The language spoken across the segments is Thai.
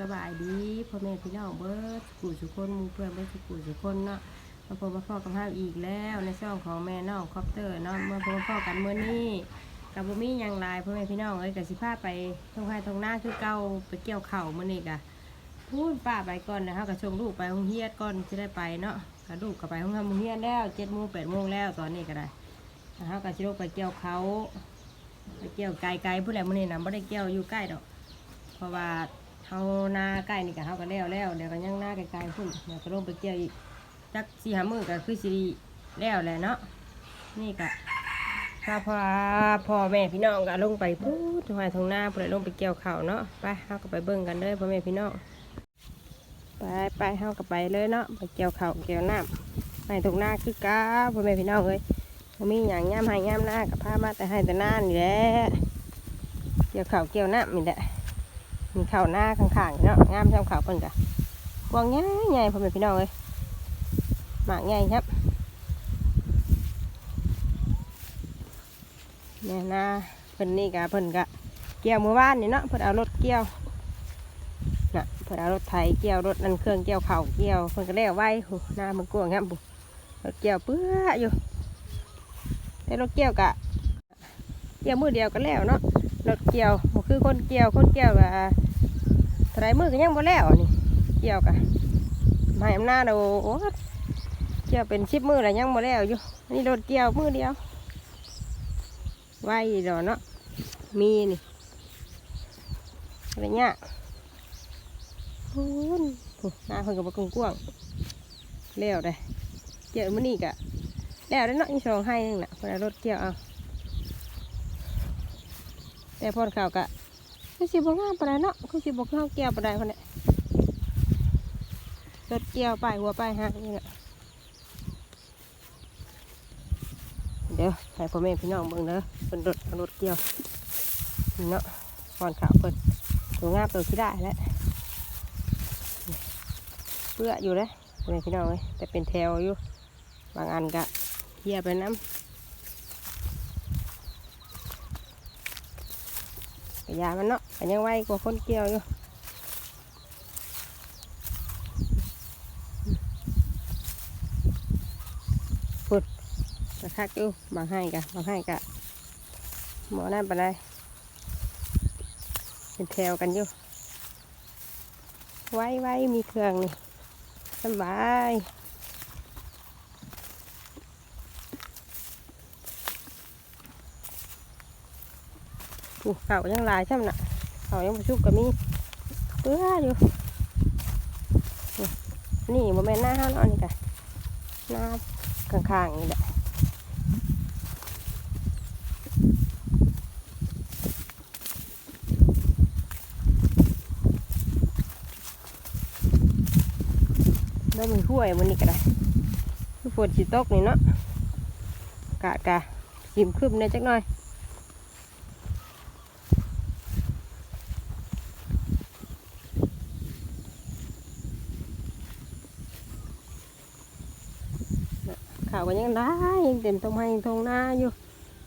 สบายดีพ่อแม่พี่น้องเบิร์ดสกูสุคนมูเพื่อนเบิร์ดสกูสุคนเนาะมาพบมาพ่อกับห้าอีกแล้วในช่องของแม่น้องคอปเตอร์เนาะมาพบมาพ่อกันเมื่อนี้กับบุมี่ยังลายพ่อแม่พี่น้องเอ้ยกับสิพาไปทงไห้ทงหน้าคือเก่าไปเกี่ยวเข่าวมื่อนี้กะพูดป้าไปก่อนนะคะกับชงลูกไปห้องเฮียดก่อนจะได้ไปเนาะกับลูกกับไปห้องทำโรงเฮียดแล้วเจ็ดโมงแปดโมงแล้วตอนนี้ก็ได้นะคะกับชิลูกไปเกี่ยวเขาไปเกี่ยวไกลๆผู้ใดมื่อนี้นะไม่ได้เกี่ยวอยู่ใกล้ดอก เพราะว่า เฮาหน้าใกล้นี่ก็เฮาก็แล้วแล้วเดี๋ยวก็ยังหน้าไกลๆพุ่นเดี๋ยวก็ลงไปเกี่ยวอีกจักสี่หามือก็คือสิแล้วแหละเนาะนี่ก็ถ้าพอพ่อแม่พี่น้องก็ลงไปพูดทางไหนทางหน้าพื่อลงไปเกี่ยวข้าวเนาะไปเฮาก็ไปเบิ่งกันเลยพ่อแม่พี่น้องไปไปเฮาก็ไปเลยเนาะไปเกี่ยวข้าวเกี่ยวน้ำไปทางหน้าคือกาพ่อแม่พี่น้องเอ้ยมีหยังย่ำให้ย่ำหน้ากับพามาแต่ให้แต่หน้านี่แหละเกี่ยวข้าวเกี่ยวน้ำนี่แหละ มีข้าวหน้าข้างๆเนาะงามช่ำขาวเพิ่นกะกวางใหญ่ใหญ่พ่อแม่พี่น้องเลยหมากใหญ่ครับแม่ยนาเพิ่นนี่กะเพิ่นกะเกี่ยวมือบ้านนี่เนาะเพิ่นเอารถเกี่ยวน่ะเพิ่นเอารถไถเกี่ยวรถนั่นเครื่องเกี่ยวเข่าเกี่ยวเพิ่นก็แล้วไว้หูหน้ามันกวางครับบุรถเกี่ยวเปื้ออยู่แต่รถเกี่ยวกะเกี่ยวมือเดียวก็แล้วเนาะรถเกี่ยว คือคนเกี่ยวคนเกี่ยวกับไถมือก็ยังบ่แล้วนี่เกี่ยวกับไม้อำนาจเราโอ้เกี่ยวเป็นชิบมือแล้วยังบ่แล้วอยู่นี่รถเกี่ยวมือเดียวไว้ดอกเนาะมีนี่อะไรเงี้ยโอ้ยโอ้หน้าเพิ่นก็บ่กว้างแล้วได้เกี่ยวมื้อนี้ก็แล้วได้เนาะอีสองให้นึงน่ะเพิ่นเอารถเกี่ยวเอา แต่พอดข่าวกะคือสิบงามปานใดเนาะคือสิบกเข้าเกี่ยวปานใดคนเนี้รถเกี่ยวไปหัวไปหางนี่แหละเดี๋ยวให้พ่อแม่พี่น้องเบิ่งเด้อเป็นรถรถเกี่ยวเนาะพอนข่าวเพิ่นตัวงามตัวที่ได้แล้วเปื้ออยู่เลยพ่อแม่พี่น้องเลยแต่เป็นแถวอยู่ บางอันกะเหี่ยไปน้ำ ยามันเนาะแต่ยังไวกว่าคนเกี่ยวอยู่พุดกระคักอยู่บางให้กะบางให้กะหมอนั่นไปเลยเป็นแถวกันอยู่ ไว้ไว้มีเครื่องนี่สบาย อู้เก่ายังลายช่ำน่ะเขายังบ่ชุบก็มีเปื้ออยู่ นี่โมเมนหน้าห้านาะนี่กะหน้าข้างๆนี่แหละแล้วมีห้วยมันนี่ก็ได้ฝนสิตกนี่เนาะกะกะกิมคืบเนี่ยจักหน่อย ก็ยังได้ยังเต็มตรงไม้ตรงหน้าอยู่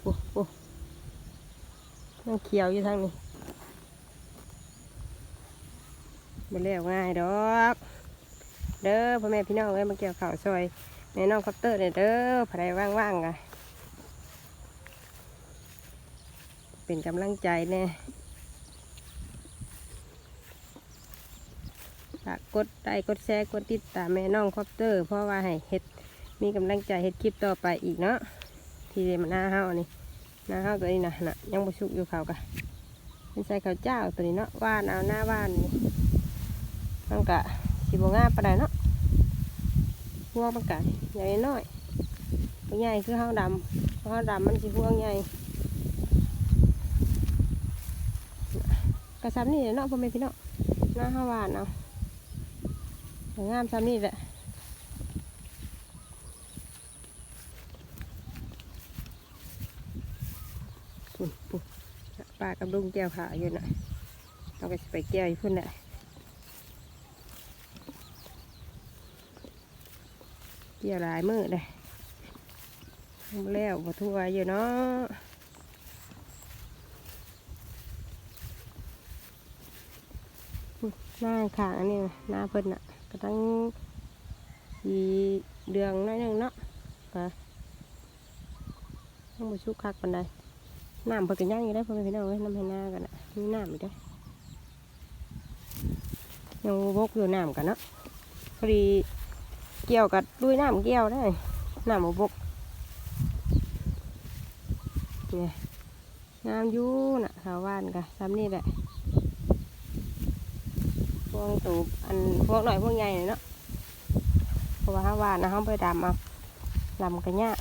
โอ้โหยังเขียวอยู่ทางนี้มาเรียกง่ายดอก เด้อพ่อแม่พี่น้องเอ้ยมาเกี่ยวข่าวซอยแม่น้องคอปเตอร์เนี่ยเด้อผู้ใดว่างๆกันเป็นกำลังใจแน่ฝากกดไลค์กดแชร์กดติดตามแม่น้องคอปเตอร์ เพราะว่าให้เฮ็ด มีกำลังใจเฮ็ดคลิปต่อไปอีกเนาะที่มันหน้าเฮานี่หน้าเฮาตัวนี้นะน่ะยังบ่ชุกอยู่เขากะเป็นใส่ข้าวเจ้าตัวนี้เนาะว่านเอาหน้าว่านนี่มันกะสิบ่งามปานใดเนาะห่วงมันกะใหญ่น้อยตัวใหญ่คือเฮาดำเฮาดำมันสิห่วงใหญ่กระซ้ำนี่เนาะพ่อแม่พี่เนาะหน้าเฮาว่านเอางามซ้ำนี่แหละ ปุ่นปุ่นป้ากับลุงแก้วขาอยู่น่ะเราก็จะไปแก้วอยู่พุ่นแหละเกี่ยวหลายมือเลยทำแล้วบ่ทั่วอยู่เนาะหน้าขางอันนี้นะหน้าเพิ่นน่ะก็ตั้งสีเดืองน้อยหนึงเนาะก็ต้องมาชุกคักปันใด น้ำเพิ่นก็ย่างอยู่ได้อเพิ่นพี่น้องเอ้ยน้ำให้หน้ากันน่ะมีน้ำอีกได้อยังบกอยู่น้ำกันเนาะพอดีเกี่ยวกับด้วยน้ำเกี่ยวได้น้ำบ่บกเนี่ยงามอยู่น่ะชาวบ้านกันซ้ำนี่แหละพวกตูบอันพวกหน่อยพวกใหญ่เนาะเพราะว่าห้าวานนะห้าไปดำเอาดำกันยาก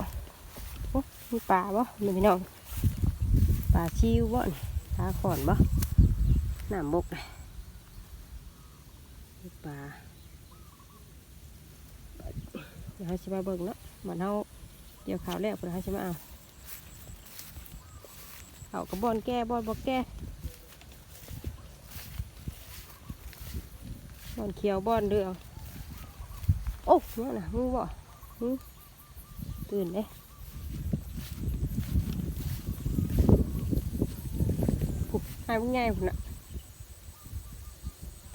โอ้มีปลาบ่มีพี่น้องปลาชิวบ่นี่ปลาขอนบ่น้ำบกเลยปลาเดี๋ยวเขาชิมาเบิ่งเนาะเหมือนเขาเกี่ยวขาวแล้วเพื่อเขาชิมาเอาเอากระบอนแก้บอนบอกแก้บอนเขียวบอนเดือโอ้เนี่ยนะงูบ่หึตื่นเลยปุ๊บ หายมันง่ายพุ่นน่ะ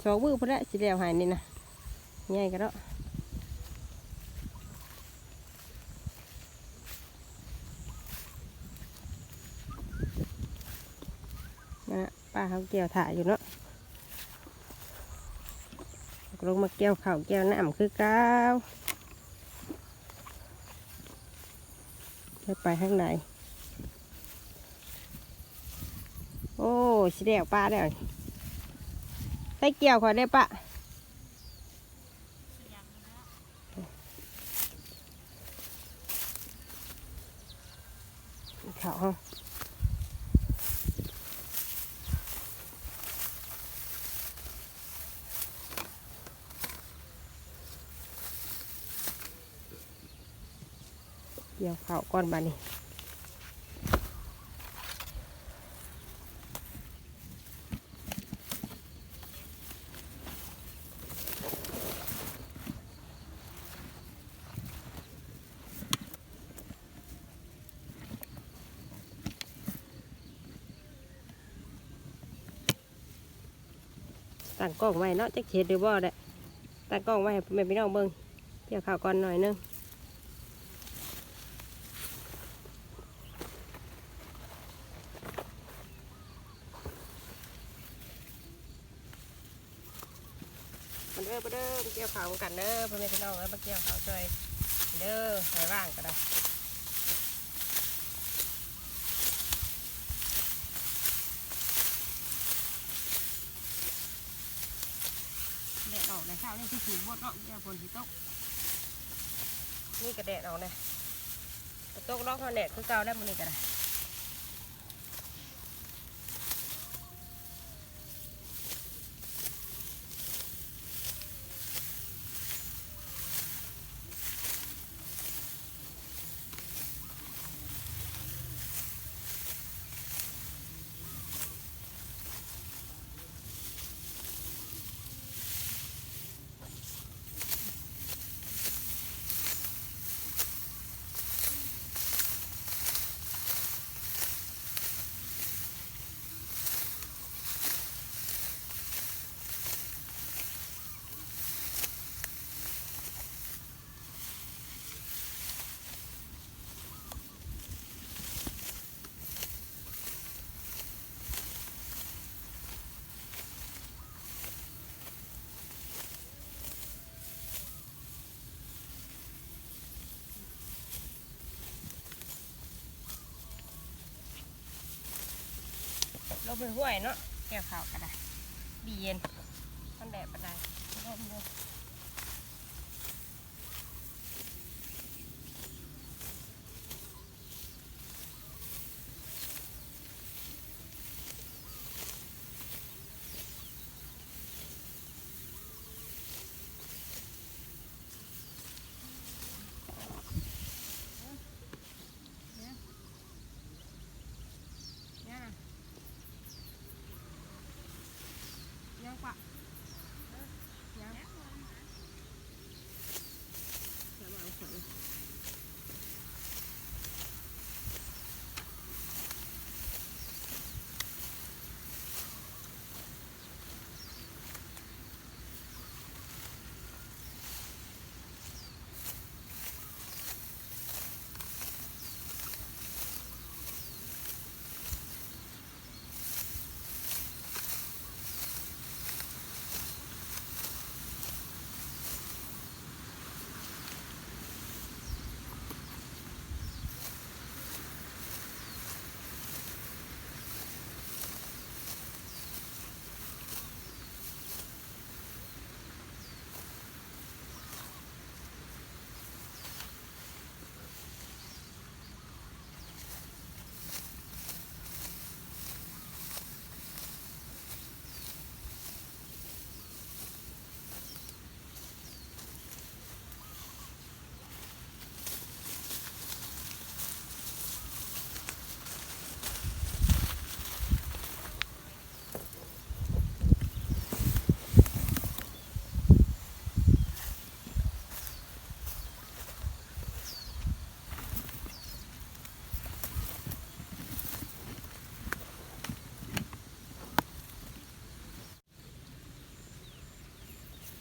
สองมือพุ่นละสิเดียวหายนี่นะง่ายกันแล้วนั่นน่ะป้าเขาเกี่ยวถ่ายอยู่เนาะลงมาเกี่ยวข้าวเกี่ยวน้ำคือเก้าวจะไปข้างใน โอ้สิเดียวป้าแล้วนี่เกี่ยวขอได้ปะขาวเกี่ยวขาวก้อนบานี่ ตั้งกล้องไว้เนาะจักเช็ดหรือบ่ได้ตั้งกล้องไว้ให้แม่พี่น้องเบิ่งเกี่ยวข้าวก่อนหน่อยนึงมันเด้อมาเด้อมาเกี่ยวข่าวกันเด้อพ่อแม่พี่น้องเอ้ยมาเกี่ยวข่าวช่วยเด้อให้ว่างก็ได้แดดออกใน สูงหมดเนาะเดี๋ยวฝนที่ตกนี่กระแดดเอาเลยก็ตกรอกเขาแดดคือเก่าได้มันนี่กระได ลงไปห้วยเนาะแก้วขาวก็ได้ดีเย็นมันแดดปานใดลมเลย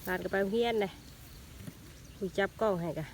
ลานก็ไปเฮียนเลยคุยจับกล้องให้กัน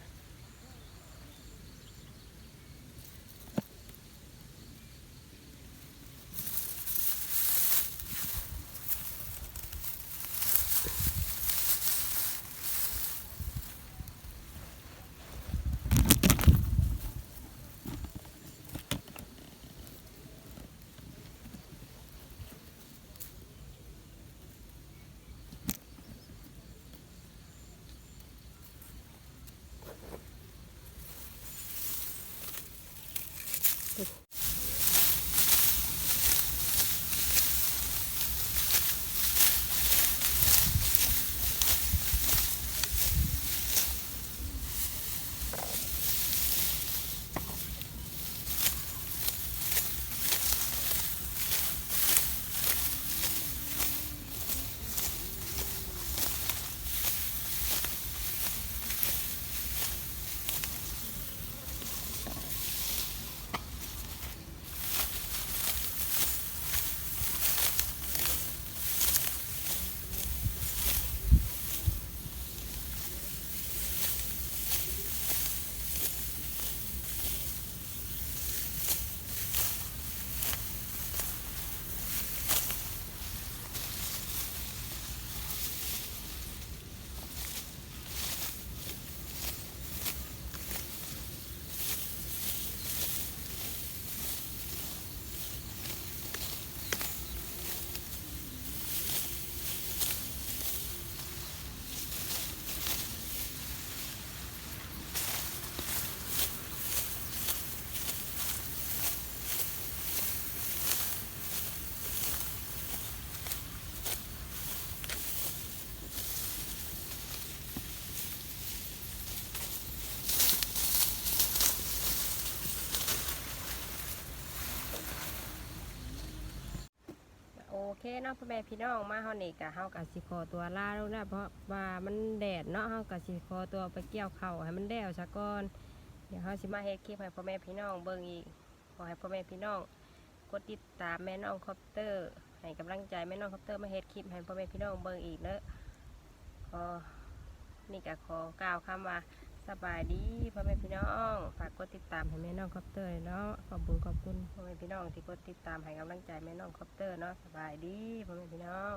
เคเนาะพ่อแม่พี่น้องมาเฮานี่กะเฮากะสิขอตัวลาแล้วนะเพราะว่ามันแดดเนาะเฮากะสิขอตัวไปเกี่ยวข้าวให้มันแดวซะก่อนเดี๋ยวเฮาสิมาเฮ็ดคลิปให้พ่อแม่พี่น้องเบิ่งอีกขอให้พ่อแม่พี่น้องกดติดตามแม่น้องคอปเตอร์ให้กำลังใจแม่น้องคอปเตอร์มาเฮ็ดคลิปให้พ่อแม่พี่น้องเบิ่งอีกเนอะก็นี่ก็ขอกล่าวคำว่า สบายดีพ่อแม่พี่น้องฝากกดติดตามให้แม่น้องคอปเตอร์เนาะขอบคุณขอบคุณพ่อแม่พี่น้องที่กดติดตามให้กำลังใจแม่น้องคอปเตอร์เนาะสบายดีพ่อแม่พี่น้อง